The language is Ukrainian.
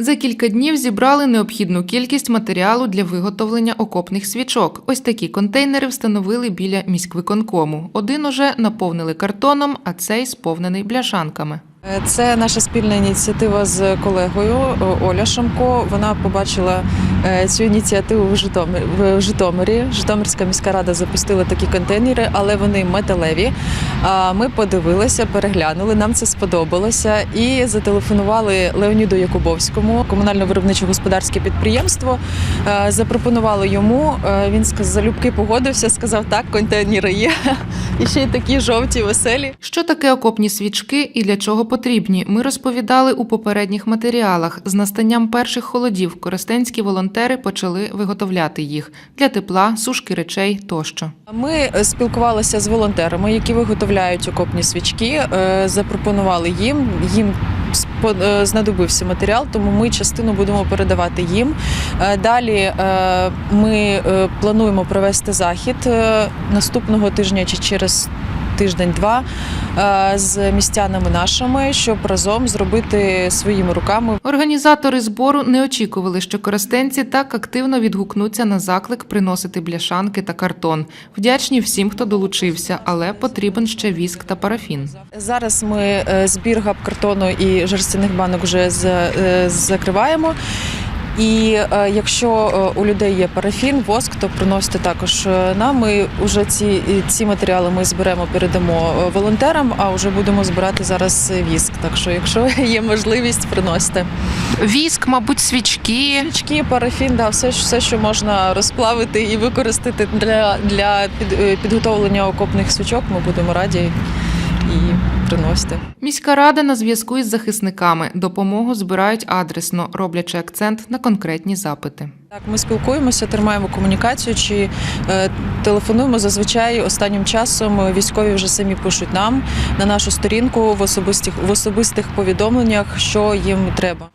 За кілька днів зібрали необхідну кількість матеріалу для виготовлення окопних свічок. Ось такі контейнери встановили біля міськвиконкому. Один уже наповнили картоном, а цей сповнений бляшанками. Це наша спільна ініціатива з колегою Оля Шамко. Вона побачила цю ініціативу в Житомирі. В Житомирі. Житомирська міська рада запустила такі контейнери, але вони металеві. Ми подивилися, переглянули. Нам це сподобалося і зателефонували Леоніду Якубовському, комунально-виробниче господарське підприємство. Е, Запропонували йому. Е, Він сказ- залюбки погодився, сказав, так, контейнери є. І ще й такі жовті, веселі. Що таке окопні свічки і для чого потрібні? Ми розповідали у попередніх матеріалах. З настанням перших холодів коростенські волонтери почали виготовляти їх для тепла, сушки речей тощо. Ми спілкувалися з волонтерами, які виготовляють окопні свічки. е, Запропонували їм. Їм е, знадобився матеріал, тому ми частину будемо передавати їм. Е, Далі ми плануємо провести захід наступного тижня чи через. Тиждень-два з містянами нашими, щоб разом зробити своїми руками Організатори збору не очікували, що коростенці так активно відгукнуться на заклик приносити бляшанки та картон. Вдячні всім, хто долучився, але потрібен ще віск та парафін. Зараз ми е, збір габкартону і жерстяних банок вже е, закриваємо. І е, якщо е, у людей є парафін, воск, то приносите також е, нам. Ми вже ці, ці матеріали ми зберемо, передамо волонтерам, а вже будемо збирати зараз віск. Так що, якщо є можливість, приносите. Віск, мабуть, свічки. Свічки, парафін, да, все, все, що можна розплавити і використати для, для під, підготовлення окопних свічок, ми будемо раді і приносити. Міська рада на зв'язку із захисниками. Допомогу збирають адресно, роблячи акцент на конкретні запити. Так, ми спілкуємося, тримаємо комунікацію чи е, телефонуємо. Зазвичай останнім часом військові вже самі пишуть нам на нашу сторінку в особистих в особистих повідомленнях, що їм треба.